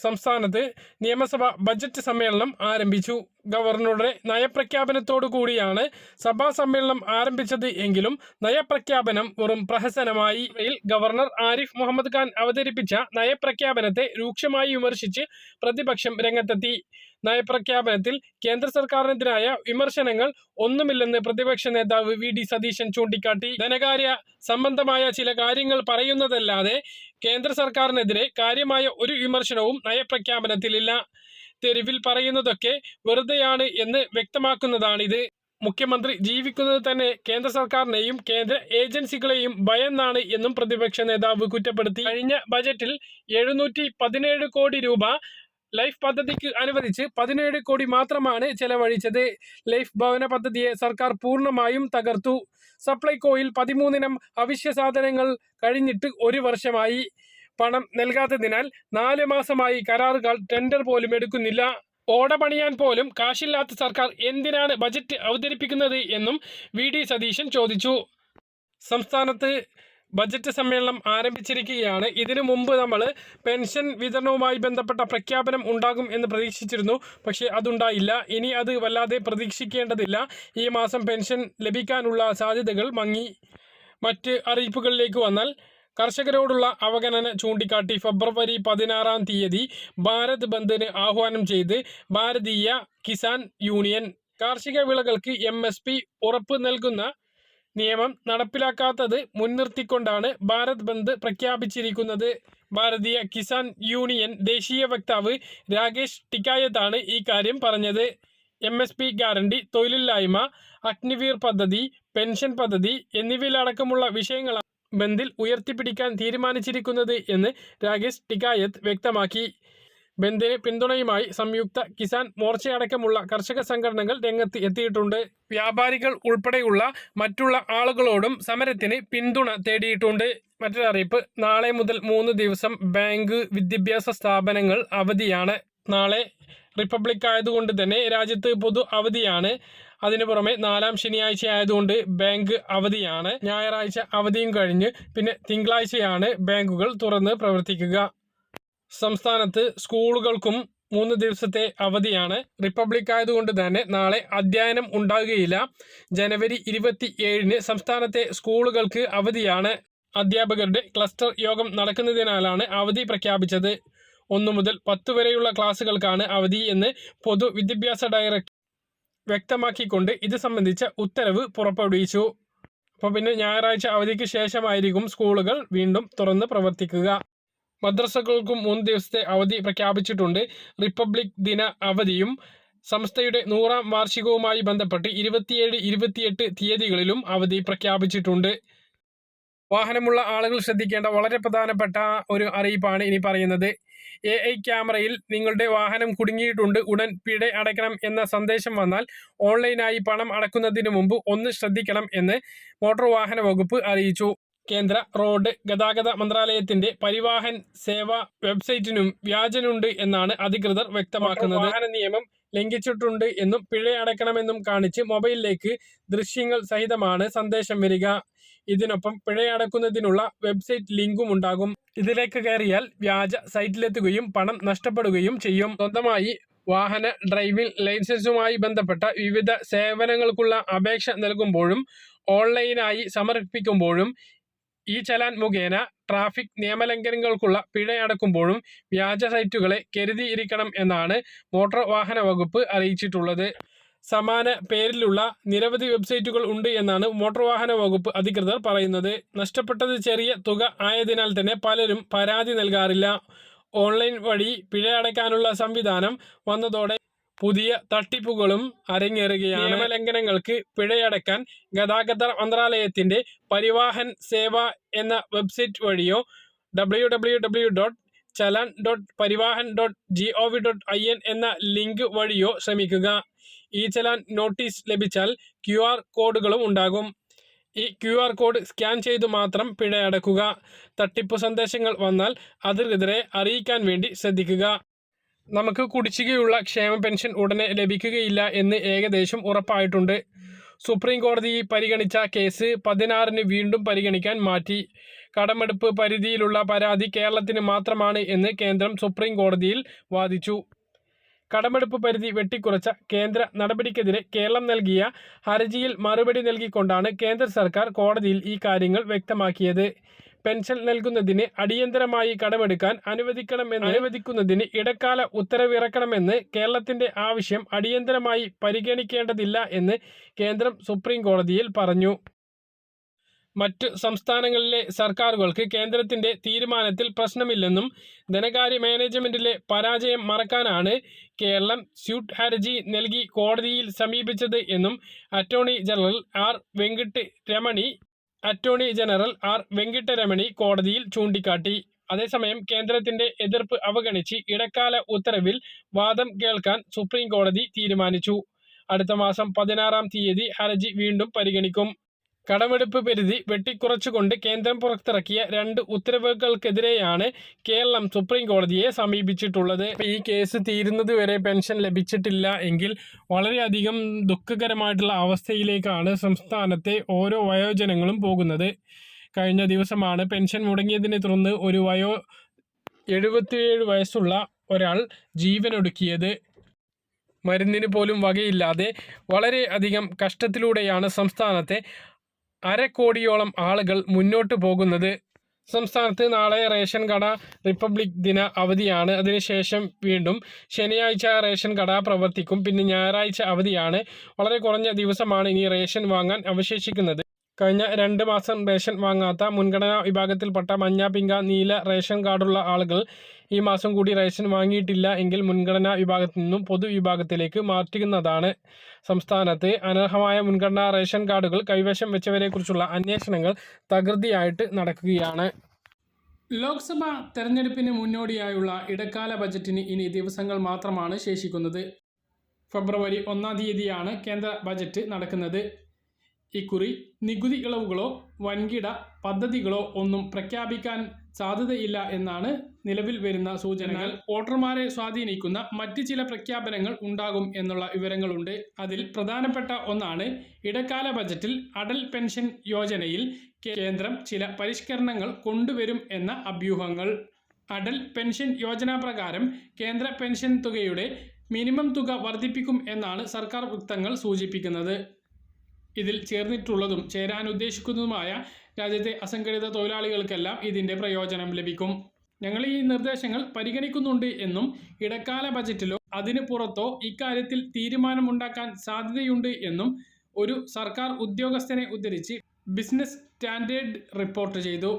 സംസ്ഥാനത്ത് നിയമസഭ ബജറ്റ് സമ്മേളനം ആരംഭിച്ചു. ഗവർണറുടെ നയപ്രഖ്യാപനത്തോടു കൂടിയാണ് സഭാ സമ്മേളനം ആരംഭിച്ചത് എങ്കിലും നയപ്രഖ്യാപനം വെറും പ്രഹസനമായി. ഗവർണർ ആരിഫ് മുഹമ്മദ് ഖാൻ അവതരിപ്പിച്ച നയപ്രഖ്യാപനത്തെ രൂക്ഷമായി വിമർശിച്ച് പ്രതിപക്ഷം രംഗത്തെത്തി. നയപ്രഖ്യാപനത്തിൽ കേന്ദ്ര സർക്കാരിനെതിരായ വിമർശനങ്ങൾ ഒന്നുമില്ലെന്ന് പ്രതിപക്ഷ നേതാവ് വി ഡി സതീശൻ ചൂണ്ടിക്കാട്ടി. ധനകാര്യ സംബന്ധമായ ചില കാര്യങ്ങൾ പറയുന്നതല്ലാതെ കേന്ദ്ര സർക്കാരിനെതിരെ കാര്യമായ ഒരു വിമർശനവും നയപ്രഖ്യാപനത്തിലില്ല. തെരുവിൽ പറയുന്നതൊക്കെ വെറുതെയാണ് എന്ന് വ്യക്തമാക്കുന്നതാണിത്. മുഖ്യമന്ത്രി ജീവിക്കുന്നത് തന്നെ കേന്ദ്ര സർക്കാരിനെയും കേന്ദ്ര ഏജൻസികളെയും ഭയന്നാണ് എന്നും പ്രതിപക്ഷ നേതാവ് കുറ്റപ്പെടുത്തി. കഴിഞ്ഞ ബജറ്റിൽ എഴുന്നൂറ്റി കോടി രൂപ ലൈഫ് പദ്ധതിക്ക് അനുവദിച്ച് പതിനേഴ് കോടി മാത്രമാണ് ചെലവഴിച്ചത്. ലൈഫ് ഭവന പദ്ധതിയെ സർക്കാർ പൂർണമായും തകർത്തു. സപ്ലൈകോയിൽ പതിമൂന്നിനം അവശ്യ സാധനങ്ങൾ കഴിഞ്ഞിട്ട് ഒരു വർഷമായി പണം നൽകാത്തതിനാൽ നാല് മാസമായി കരാറുകൾ ടെൻഡർ പോലും എടുക്കുന്നില്ല. ഓട പണിയാൻ പോലും കാശില്ലാത്ത സർക്കാർ എന്തിനാണ് ബജറ്റ് അവതരിപ്പിക്കുന്നത് എന്നും വി. ഡി. സതീശൻ ചോദിച്ചു. സംസ്ഥാനത്ത് ബജറ്റ് സമ്മേളനം ആരംഭിച്ചിരിക്കുകയാണ്. ഇതിനു മുമ്പ് നമ്മൾ പെൻഷൻ വിതരണവുമായി ബന്ധപ്പെട്ട പ്രഖ്യാപനം ഉണ്ടാകും എന്ന് പ്രതീക്ഷിച്ചിരുന്നു. പക്ഷേ അതുണ്ടായില്ല. ഇനി അത് വല്ലാതെ പ്രതീക്ഷിക്കേണ്ടതില്ല. ഈ മാസം പെൻഷൻ ലഭിക്കാനുള്ള സാധ്യതകൾ മങ്ങി മറ്റ് അറിയിപ്പുകളിലേക്ക് വന്നാൽ കർഷകരോടുള്ള അവഗണന ചൂണ്ടിക്കാട്ടി ഫെബ്രുവരി പതിനാറാം തീയതി ഭാരത് ബന്ദിന് ആഹ്വാനം ചെയ്ത് ഭാരതീയ കിസാൻ യൂണിയൻ കാർഷിക വിളകൾക്ക് എം ഉറപ്പ് നൽകുന്ന നിയമം നടപ്പിലാക്കാത്തത് മുൻനിർത്തിക്കൊണ്ടാണ് ഭാരത് ബന്ദ് പ്രഖ്യാപിച്ചിരിക്കുന്നത്. ഭാരതീയ കിസാൻ യൂണിയൻ ദേശീയ വക്താവ് രാകേഷ് ടിക്കായത്താണ് ഈ കാര്യം പറഞ്ഞത്. എം എസ് പി ഗ്യാരണ്ടി തൊഴിലില്ലായ്മ അഗ്നിവീർ പദ്ധതി പെൻഷൻ പദ്ധതി എന്നിവയിലടക്കമുള്ള വിഷയങ്ങളാണ് ബന്ദിൽ ഉയർത്തിപ്പിടിക്കാൻ തീരുമാനിച്ചിരിക്കുന്നത് എന്ന് രാകേഷ് ടിക്കായത്ത് വ്യക്തമാക്കി. ബന്ദിന് പിന്തുണയുമായി സംയുക്ത കിസാൻ മോർച്ചയടക്കമുള്ള കർഷക സംഘടനകൾ രംഗത്ത് എത്തിയിട്ടുണ്ട്. വ്യാപാരികൾ ഉൾപ്പെടെയുള്ള മറ്റുള്ള ആളുകളോടും സമരത്തിന് പിന്തുണ തേടിയിട്ടുണ്ട്. മറ്റൊരു അറിയിപ്പ് നാളെ മുതൽ മൂന്ന് ദിവസം ബാങ്ക് വിദ്യാഭ്യാസ സ്ഥാപനങ്ങൾ അവധിയാണ്. നാളെ റിപ്പബ്ലിക് ആയതുകൊണ്ട് തന്നെ രാജ്യത്ത് പൊതു അവധിയാണ്. അതിനു പുറമെ നാലാം ശനിയാഴ്ച ആയതുകൊണ്ട് ബാങ്ക് അവധിയാണ്. ഞായറാഴ്ച അവധിയും കഴിഞ്ഞ് പിന്നെ തിങ്കളാഴ്ചയാണ് ബാങ്കുകൾ തുറന്ന് പ്രവർത്തിക്കുക. സംസ്ഥാനത്ത് സ്കൂളുകൾക്കും മൂന്ന് ദിവസത്തെ അവധിയാണ്. റിപ്പബ്ലിക് ആയതുകൊണ്ട് തന്നെ നാളെ അധ്യയനം ഉണ്ടാകുകയില്ല. ജനുവരി ഇരുപത്തി ഏഴിന് സംസ്ഥാനത്തെ സ്കൂളുകൾക്ക് അവധിയാണ്. അധ്യാപകരുടെ ക്ലസ്റ്റർ യോഗം നടക്കുന്നതിനാലാണ് അവധി പ്രഖ്യാപിച്ചത്. ഒന്നു മുതൽ പത്ത് വരെയുള്ള ക്ലാസ്സുകൾക്കാണ് അവധി എന്ന് പൊതുവിദ്യാഭ്യാസ ഡയറക്ടർ വ്യക്തമാക്കിക്കൊണ്ട് ഇത് സംബന്ധിച്ച ഉത്തരവ് പുറപ്പെടുവിച്ചു. അപ്പോൾ പിന്നെ ഞായറാഴ്ച അവധിക്ക് ശേഷമായിരിക്കും സ്കൂളുകൾ വീണ്ടും തുറന്ന് പ്രവർത്തിക്കുക. മദ്രസകൾക്കും മൂന്ന് ദിവസത്തെ അവധി പ്രഖ്യാപിച്ചിട്ടുണ്ട്. റിപ്പബ്ലിക് ദിന അവധിയും സംസ്ഥയുടെ നൂറാം വാർഷികവുമായി ബന്ധപ്പെട്ട് ഇരുപത്തിയേഴ് ഇരുപത്തിയെട്ട് തീയതികളിലും അവധി പ്രഖ്യാപിച്ചിട്ടുണ്ട്. വാഹനമുള്ള ആളുകൾ ശ്രദ്ധിക്കേണ്ട വളരെ പ്രധാനപ്പെട്ട ഒരു അറിയിപ്പാണ് ഇനി പറയുന്നത്. എ ഐ ക്യാമറയിൽ നിങ്ങളുടെ വാഹനം കുടുങ്ങിയിട്ടുണ്ട് ഉടൻ പിഴ അടയ്ക്കണം എന്ന സന്ദേശം വന്നാൽ ഓൺലൈനായി പണം അടക്കുന്നതിന് മുമ്പ് ഒന്ന് ശ്രദ്ധിക്കണം എന്ന് മോട്ടോർ വാഹന വകുപ്പ് അറിയിച്ചു. കേന്ദ്ര റോഡ് ഗതാഗത മന്ത്രാലയത്തിന്റെ പരിവാഹൻ സേവ വെബ്സൈറ്റിനും വ്യാജനുണ്ട് എന്നാണ് അധികൃതർ വ്യക്തമാക്കുന്നത്. വാഹന നിയമം ലംഘിച്ചിട്ടുണ്ട് എന്നും പിഴ അടയ്ക്കണമെന്നും കാണിച്ച് മൊബൈലിലേക്ക് ദൃശ്യങ്ങൾ സഹിതമാണ് സന്ദേശം വരിക. ഇതിനൊപ്പം പിഴയടക്കുന്നതിനുള്ള വെബ്സൈറ്റ് ലിങ്കും ഉണ്ടാകും. ഇതിലേക്ക് കയറിയാൽ വ്യാജ സൈറ്റിലെത്തുകയും പണം നഷ്ടപ്പെടുകയും ചെയ്യും. സ്വന്തമായി വാഹന ഡ്രൈവിംഗ് ലൈസൻസുമായി ബന്ധപ്പെട്ട വിവിധ സേവനങ്ങൾക്കുള്ള അപേക്ഷ നൽകുമ്പോഴും ഓൺലൈനായി സമർപ്പിക്കുമ്പോഴും ഈ ചലാൻ മുഖേന ട്രാഫിക് നിയമലംഘനങ്ങൾക്കുള്ള പിഴയടക്കുമ്പോഴും വ്യാജ സൈറ്റുകളെ കരുതിയിരിക്കണം എന്നാണ് മോട്ടോർ വാഹന വകുപ്പ് അറിയിച്ചിട്ടുള്ളത്. സമാന പേരിലുള്ള നിരവധി വെബ്സൈറ്റുകൾ ഉണ്ട് എന്നാണ് മോട്ടോർ വാഹന വകുപ്പ് അധികൃതർ പറയുന്നത്. നഷ്ടപ്പെട്ടത് ചെറിയ തുക ആയതിനാൽ തന്നെ പലരും പരാതി നൽകാറില്ല. ഓൺലൈൻ വഴി പിഴയടക്കാനുള്ള സംവിധാനം വന്നതോടെ പുതിയ തട്ടിപ്പുകളും അരങ്ങേറുകയാണ്. നിയമലംഘനങ്ങൾക്ക് പിഴയടക്കാൻ ഗതാഗത മന്ത്രാലയത്തിന്റെ പരിവാഹൻ സേവ എന്ന വെബ്സൈറ്റ് വഴിയോ W W W dot challan dot parivahan dot G O V dot I N എന്ന ലിങ്ക് വഴിയോ ശ്രമിക്കുക. ഈ ചലാൻ നോട്ടീസ് ലഭിച്ചാൽ ക്യു ആർ കോഡുകളും ഉണ്ടാകും. ഈ ക്യു ആർ കോഡ് സ്കാൻ ചെയ്തു മാത്രം പിഴ അടക്കുക തട്ടിപ്പ് സന്ദേശങ്ങൾ വന്നാൽ അതിനെതിരെ അറിയിക്കാൻ വേണ്ടി ശ്രദ്ധിക്കുക. നമുക്ക് കുടിശ്ശികയുള്ള ക്ഷേമ പെൻഷൻ ഉടനെ ലഭിക്കുകയില്ല എന്ന് ഏകദേശം ഉറപ്പായിട്ടുണ്ട്. സുപ്രീം കോടതി പരിഗണിച്ച കേസ് പതിനാറിന് വീണ്ടും പരിഗണിക്കാൻ മാറ്റി. കടമെടുപ്പ് പരിധിയിലുള്ള പരാതി കേരളത്തിന് മാത്രമാണ് എന്ന് കേന്ദ്രം സുപ്രീം കോടതിയിൽ വാദിച്ചു. കടമെടുപ്പ് പരിധി വെട്ടിക്കുറച്ച കേന്ദ്ര നടപടിക്കെതിരെ കേരളം നൽകിയ ഹർജിയിൽ മറുപടി നൽകിക്കൊണ്ടാണ് കേന്ദ്ര സർക്കാർ കോടതിയിൽ ഈ കാര്യങ്ങൾ വ്യക്തമാക്കിയത്. പെൻഷൻ നൽകുന്നതിന് അടിയന്തരമായി കടമെടുക്കാൻ അനുവദിക്കണമെന്ന് അനുവദിക്കുന്നതിന് ഇടക്കാല ഉത്തരവിറക്കണമെന്ന് കേരളത്തിന്റെ ആവശ്യം അടിയന്തരമായി പരിഗണിക്കേണ്ടതില്ല എന്ന് കേന്ദ്രം സുപ്രീം കോടതിയിൽ പറഞ്ഞു. മറ്റു സംസ്ഥാനങ്ങളിലെ സർക്കാരുകൾക്ക് കേന്ദ്രത്തിന്റെ തീരുമാനത്തിൽ പ്രശ്നമില്ലെന്നും ധനകാര്യ മാനേജ്മെന്റിലെ പരാജയം മറക്കാനാണ് കേരളം സ്യൂട്ട് ഹർജി നൽകി കോടതിയിൽ സമീപിച്ചത് എന്നും attorney general R Venkat Ramani attorney general R Venkataramani കോടതിയിൽ ചൂണ്ടിക്കാട്ടി. അതേസമയം കേന്ദ്രത്തിന്റെ എതിർപ്പ് അവഗണിച്ച് ഇടക്കാല ഉത്തരവിൽ വാദം കേൾക്കാൻ സുപ്രീം കോടതി തീരുമാനിച്ചു. അടുത്ത മാസം പതിനാറാം തീയതി ഹർജി വീണ്ടും പരിഗണിക്കും. കടമെടുപ്പ് പരിധി വെട്ടിക്കുറച്ചുകൊണ്ട് കേന്ദ്രം പുറത്തിറക്കിയ രണ്ട് ഉത്തരവുകൾക്കെതിരെയാണ് കേരളം സുപ്രീം കോടതിയെ സമീപിച്ചിട്ടുള്ളത്. ഈ കേസ് തീരുന്നത് വരെ പെൻഷൻ ലഭിച്ചിട്ടില്ല എങ്കിൽ വളരെയധികം ദുഃഖകരമായിട്ടുള്ള അവസ്ഥയിലേക്കാണ് സംസ്ഥാനത്തെ ഓരോ വയോജനങ്ങളും പോകുന്നത്. കഴിഞ്ഞ ദിവസമാണ് പെൻഷൻ മുടങ്ങിയതിനെ തുടർന്ന് ഒരു വയോ എഴുപത്തിയേഴ് വയസ്സുള്ള ഒരാൾ ജീവനൊടുക്കിയത്. മരുന്നിന് പോലും വകയില്ലാതെ വളരെ അധികം കഷ്ടത്തിലൂടെയാണ് സംസ്ഥാനത്തെ അരക്കോടിയോളം ആളുകൾ മുന്നോട്ട് പോകുന്നത് സംസ്ഥാനത്ത് നാളെ റേഷൻ കട റിപ്പബ്ലിക് ദിന അവധിയാണ്. അതിനുശേഷം വീണ്ടും ശനിയാഴ്ച റേഷൻ കട പ്രവർത്തിക്കും. പിന്നെ ഞായറാഴ്ച അവധിയാണ്. വളരെ കുറഞ്ഞ ദിവസമാണ് ഇനി റേഷൻ വാങ്ങാൻ അവശേഷിക്കുന്നത്. കഴിഞ്ഞ രണ്ട് മാസം റേഷൻ വാങ്ങാത്ത മുൻഗണനാ വിഭാഗത്തിൽപ്പെട്ട മഞ്ഞ പിങ്ക നീല റേഷൻ കാർഡുള്ള ആളുകൾ ഈ മാസം കൂടി റേഷൻ വാങ്ങിയിട്ടില്ല എങ്കിൽ മുൻഗണനാ വിഭാഗത്തിൽ നിന്നും പൊതുവിഭാഗത്തിലേക്ക് മാറ്റുന്നതാണ് സംസ്ഥാനത്ത്. അനർഹമായ മുൻഗണനാ റേഷൻ കാർഡുകൾ കൈവശം വെച്ചവരെക്കുറിച്ചുള്ള അന്വേഷണങ്ങൾ തകൃതിയായിട്ട് നടക്കുകയാണ്. ലോക്സഭാ തെരഞ്ഞെടുപ്പിന് മുന്നോടിയായുള്ള ഇടക്കാല ബജറ്റിന് ഇനി ദിവസങ്ങൾ മാത്രമാണ് ശേഷിക്കുന്നത്. ഫെബ്രുവരി ഒന്നാം തീയതിയാണ് കേന്ദ്ര ബജറ്റ് നടക്കുന്നത്. ഇക്കുറി നികുതി ഇളവുകളോ വൻകിട പദ്ധതികളോ ഒന്നും പ്രഖ്യാപിക്കാൻ സാധ്യതയില്ല എന്നാണ് നിലവിൽ വരുന്ന സൂചനകൾ. വോട്ടർമാരെ സ്വാധീനിക്കുന്ന മറ്റ് ചില പ്രഖ്യാപനങ്ങൾ ഉണ്ടാകും എന്നുള്ള വിവരങ്ങളുണ്ട്. അതിൽ പ്രധാനപ്പെട്ട ഒന്നാണ് ഇടക്കാല ബജറ്റിൽ അടൽ പെൻഷൻ യോജനയിൽ കേന്ദ്രം ചില പരിഷ്കരണങ്ങൾ കൊണ്ടുവരും എന്ന അഭ്യൂഹങ്ങൾ. അടൽ പെൻഷൻ യോജന പ്രകാരം കേന്ദ്ര പെൻഷൻ തുകയുടെ മിനിമം തുക വർദ്ധിപ്പിക്കും എന്നാണ് സർക്കാർ വൃത്തങ്ങൾ സൂചിപ്പിക്കുന്നത്. ഇതിൽ ചേർന്നിട്ടുള്ളതും ചേരാൻ ഉദ്ദേശിക്കുന്നതുമായ രാജ്യത്തെ അസംഘടിത തൊഴിലാളികൾക്കെല്ലാം ഇതിന്റെ പ്രയോജനം ലഭിക്കും. ഞങ്ങൾ ഈ നിർദ്ദേശങ്ങൾ പരിഗണിക്കുന്നുണ്ട് എന്നും ഇടക്കാല ബജറ്റിലോ അതിന് പുറത്തോ ഇക്കാര്യത്തിൽ തീരുമാനമുണ്ടാക്കാൻ സാധ്യതയുണ്ട് എന്നും ഒരു സർക്കാർ ഉദ്യോഗസ്ഥനെ ഉദ്ധരിച്ച് ബിസിനസ് സ്റ്റാൻഡേർഡ് റിപ്പോർട്ട് ചെയ്തു.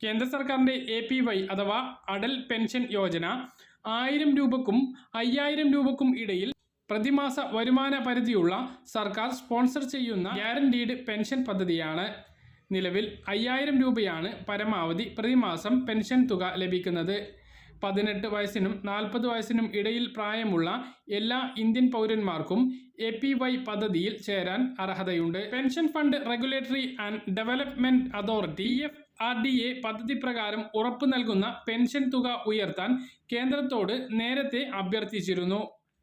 കേന്ദ്ര സർക്കാരിന്റെ എ പി വൈ അഥവാ അടൽ പെൻഷൻ യോജന ആയിരം രൂപക്കും അയ്യായിരം രൂപക്കും ഇടയിൽ പ്രതിമാസ വരുമാന പരിധിയുള്ള സർക്കാർ സ്പോൺസർ ചെയ്യുന്ന ഗ്യാരണ്ടീഡ് പെൻഷൻ പദ്ധതിയാണ്. നിലവിൽ അയ്യായിരം രൂപയാണ് പരമാവധി പ്രതിമാസം പെൻഷൻ തുക ലഭിക്കുന്നത്. പതിനെട്ട് വയസ്സിനും നാൽപ്പത് വയസ്സിനും ഇടയിൽ പ്രായമുള്ള എല്ലാ ഇന്ത്യൻ പൗരന്മാർക്കും എ പി വൈ പദ്ധതിയിൽ ചേരാൻ അർഹതയുണ്ട്. Pension fund regulatory and development authority F R D A പദ്ധതി പ്രകാരം ഉറപ്പു നൽകുന്ന പെൻഷൻ തുക ഉയർത്താൻ കേന്ദ്രത്തോട് നേരത്തെ അഭ്യർത്ഥിച്ചിരുന്നു.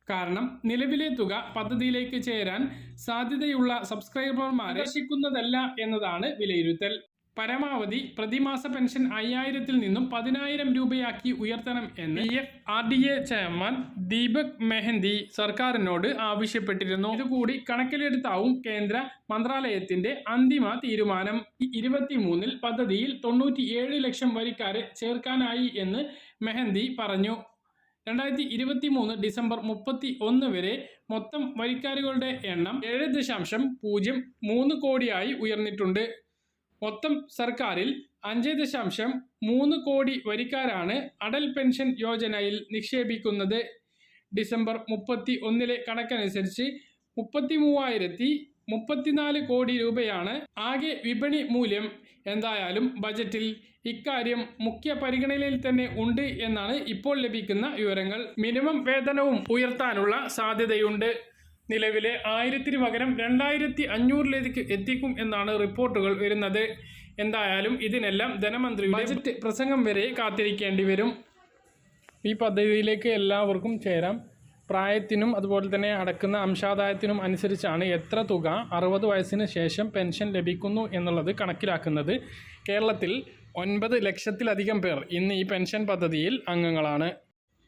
കാരണം നിലവിലെ തുക പദ്ധതിയിലേക്ക് ചേരാൻ സാധ്യതയുള്ള സബ്സ്ക്രൈബർമാരെ ആകർഷിക്കുന്നതല്ല എന്നതാണ് വിലയിരുത്തൽ. പരമാവധി പ്രതിമാസ പെൻഷൻ അയ്യായിരത്തിൽ നിന്നും പതിനായിരം രൂപയാക്കി ഉയർത്തണം എന്ന് F R D A chairman Deepak Mohanty സർക്കാരിനോട് ആവശ്യപ്പെട്ടിരുന്നു. ഇതുകൂടി കണക്കിലെടുത്താവും കേന്ദ്ര മന്ത്രാലയത്തിന്റെ അന്തിമ തീരുമാനം. ഇരുപത്തിമൂന്നിൽ പദ്ധതിയിൽ തൊണ്ണൂറ്റിയേഴ് ലക്ഷം വരിക്കാരെ ചേർക്കാനായി എന്ന് മെഹന്തി പറഞ്ഞു. രണ്ടായിരത്തി ഇരുപത്തി മൂന്ന് ഡിസംബർ മുപ്പത്തി ഒന്ന് വരെ മൊത്തം വരിക്കാരുകളുടെ എണ്ണം ഏഴ് ദശാംശം പൂജ്യം മൂന്ന് കോടിയായി ഉയർന്നിട്ടുണ്ട്. മൊത്തം സർക്കാരിൽ അഞ്ച് ദശാംശം മൂന്ന് കോടി വരിക്കാരാണ് അടൽ പെൻഷൻ യോജനയിൽ നിക്ഷേപിക്കുന്നത്. ഡിസംബർ മുപ്പത്തി ഒന്നിലെ കണക്കനുസരിച്ച് മുപ്പത്തി മൂവായിരത്തി മുപ്പത്തിനാല് കോടി രൂപയാണ് ആകെ വിപണി മൂല്യം എന്തായാലും ബജറ്റിൽ ഇക്കാര്യം മുഖ്യ പരിഗണനയിൽ തന്നെ ഉണ്ട് എന്നാണ് ഇപ്പോൾ ലഭിക്കുന്ന വിവരങ്ങൾ. മിനിമം വേതനവും ഉയർത്താനുള്ള സാധ്യതയുണ്ട്. നിലവിലെ ആയിരത്തിന് പകരം രണ്ടായിരത്തി അഞ്ഞൂറിലേക്ക് എത്തിക്കും എന്നാണ് റിപ്പോർട്ടുകൾ വരുന്നത്. എന്തായാലും ഇതിനെല്ലാം ധനമന്ത്രി ബജറ്റ് പ്രസംഗം വരെ കാത്തിരിക്കേണ്ടി വരും. ഈ പദ്ധതിയിലേക്ക് എല്ലാവർക്കും ചേരാം. പ്രായത്തിനും അതുപോലെ തന്നെ അടക്കുന്ന അംശാദായത്തിനും അനുസരിച്ചാണ് എത്ര തുക അറുപത് വയസ്സിന് ശേഷം പെൻഷൻ ലഭിക്കുന്നു എന്നുള്ളത് കണക്കിലാക്കുന്നത്. കേരളത്തിൽ ഒൻപത് ലക്ഷത്തിലധികം പേർ ഇന്ന് ഈ പെൻഷൻ പദ്ധതിയിൽ അംഗങ്ങളാണ്.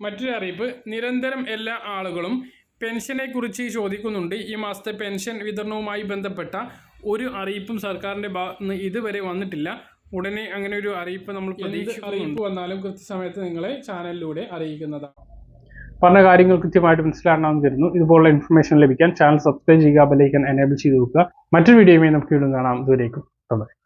മറ്റൊരു അറിയിപ്പ് നിരന്തരം എല്ലാ ആളുകളും പെൻഷനെക്കുറിച്ച് ചോദിക്കുന്നുണ്ട്. ഈ മാസത്തെ പെൻഷൻ വിതരണവുമായി ബന്ധപ്പെട്ട ഒരു അറിയിപ്പും സർക്കാരിന്റെ ഭാഗത്ത് നിന്ന് ഇതുവരെ വന്നിട്ടില്ല. ഉടനെ അങ്ങനെ ഒരു അറിയിപ്പ് നമ്മൾ അറിയിപ്പ് വന്നാലും കൃത്യസമയത്ത് നിങ്ങളെ ചാനലിലൂടെ അറിയിക്കുന്നതാണ്. പറഞ്ഞ കാര്യങ്ങൾ കൃത്യമായിട്ട് എന്ന് കരുതുന്നു. ഇതുപോലുള്ള ഇൻഫർമേഷൻ ലഭിക്കാൻ ചാനൽ സബ്സ്ക്രൈബ് ചെയ്യുക ബെലൈക്കൻ എനേബിൾ ചെയ്ത് വെക്കുക. മറ്റൊരു വീഡിയോയുമായി നമുക്ക് വീണ്ടും കാണാം. ബൈ